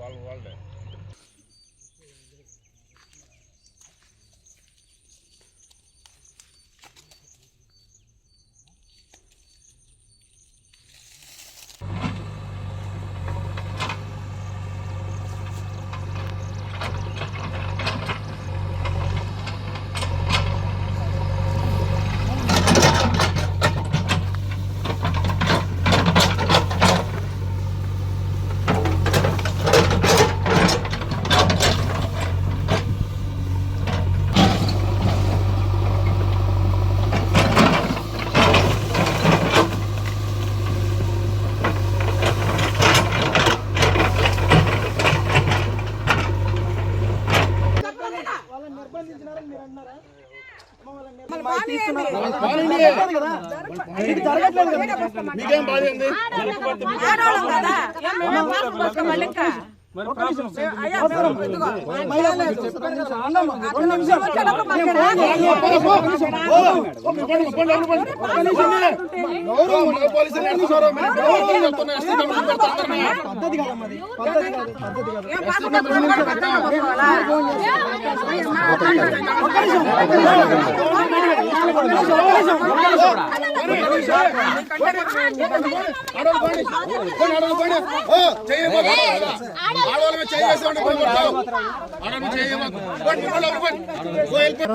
all, all day. ఇదిగో, వచ్చేటప్పుడు మాకు పోలీసులు పద్ధతి కాదమ్మా అది. పద్ధతి కాదు పద్ధతి కాదు మీద మీద.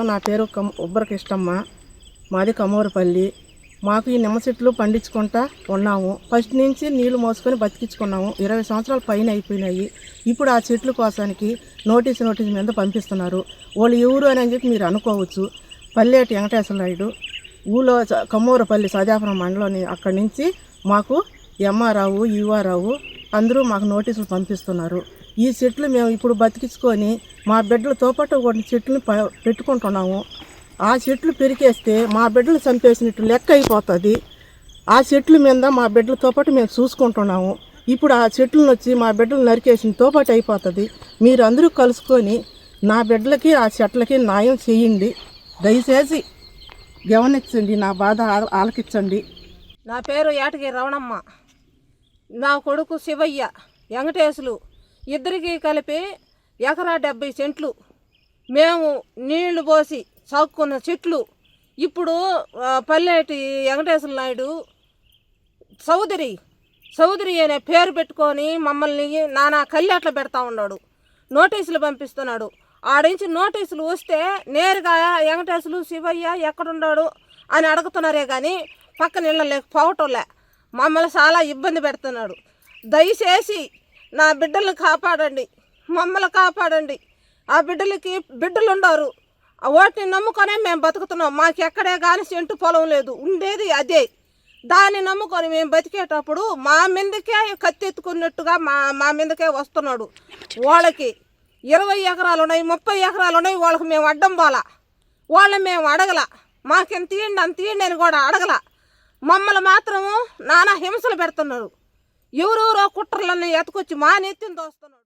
నా పేరు కమ్ ఉబ్బరకిష్టమ్మ మాది కమోరపల్లి మాకు ఈ నిమ్మ చెట్లు పండించుకుంటా ఉన్నాము. ఫస్ట్ నుంచి నీళ్ళు మోసుకొని బతికించుకున్నాము. ఇరవై సంవత్సరాల పైన అయిపోయినాయి. ఇప్పుడు ఆ చెట్లు కోసానికి నోటీస్ నోటీస్ మీద పంపిస్తున్నారు. వాళ్ళు ఎవరు అని చెప్పి మీరు అనుకోవచ్చు. పల్లెటి వెంకటేశ్వర నాయుడు ఊళ్ళో కమ్మూరపల్లి సదాపురం మండలం అక్కడి నుంచి మాకు ఎంఆర్ఆవు యుఆర్ఆవు అందరూ మాకు నోటీసులు పంపిస్తున్నారు. ఈ చెట్లు మేము ఇప్పుడు బతికించుకొని మా బిడ్డలతో పాటు కొన్ని చెట్లను ప- పెట్టుకుంటున్నాము. ఆ చెట్లు పెరికేస్తే మా బిడ్డలు చంపేసినట్టు లెక్క అయిపోతుంది. ఆ చెట్ల మీద మా బిడ్డలతో పాటు మేము చూసుకుంటున్నాము. ఇప్పుడు ఆ చెట్లను వచ్చి మా బిడ్డలు నరికేసిన తోపాటు అయిపోతుంది. మీరు అందరూ కలుసుకొని నా బిడ్డలకి ఆ చెట్లకి న్యాయం చేయండి. దయచేసి గమనించండి నా బాధ ఆలకించండి. నా పేరు ఏటగి రవణమ్మ. నా కొడుకు శివయ్య వెంకటేశులు. ఇద్దరికి కలిపి ఎకరా డెబ్బై సెంట్లు మేము నీళ్ళు పోసి సాక్కున్న చెట్లు. ఇప్పుడు పల్లెటి వెంకటేశ్వర నాయుడు చౌదరి చౌదరి అనే పేరు పెట్టుకొని మమ్మల్ని నానా కళ్ళెట్ల పెడతా ఉన్నాడు. నోటీసులు పంపిస్తున్నాడు. ఆడించి నోటీసులు వస్తే నేరుగా వెంకటేశ్వరు శివయ్య ఎక్కడున్నాడు అని అడుగుతున్నారే కానీ పక్కన ఇళ్ళ మమ్మల్ని చాలా ఇబ్బంది పెడుతున్నాడు. దయచేసి నా బిడ్డలను కాపాడండి. మమ్మల్ని కాపాడండి. ఆ బిడ్డలకి బిడ్డలు ఉండరు వాటిని నమ్ముకొనే మేము బతుకుతున్నాం. మాకు ఎక్కడే కానీ సెంటు పొలం లేదు. ఉండేది అదే. దాన్ని నమ్ముకొని మేము బతికేటప్పుడు మా మీదకే కత్తెత్తుకున్నట్టుగా మా మా మీదకే వస్తున్నాడు. వాళ్ళకి ఇరవై ఎకరాలు ఉన్నాయి ముప్పై ఎకరాలు ఉన్నాయి వాళ్ళకి మేము అడ్డం పోలా. వాళ్ళని మేము అడగల. మాకెంత తీయండి అంత తీయండి అని కూడా అడగల. మమ్మల్ని మాత్రము నానా హింసలు పెడుతున్నారు. ఎవరెవరో కుట్రలన్నీ ఎత్తుకొచ్చి మా నెత్తిని దోస్తున్నాడు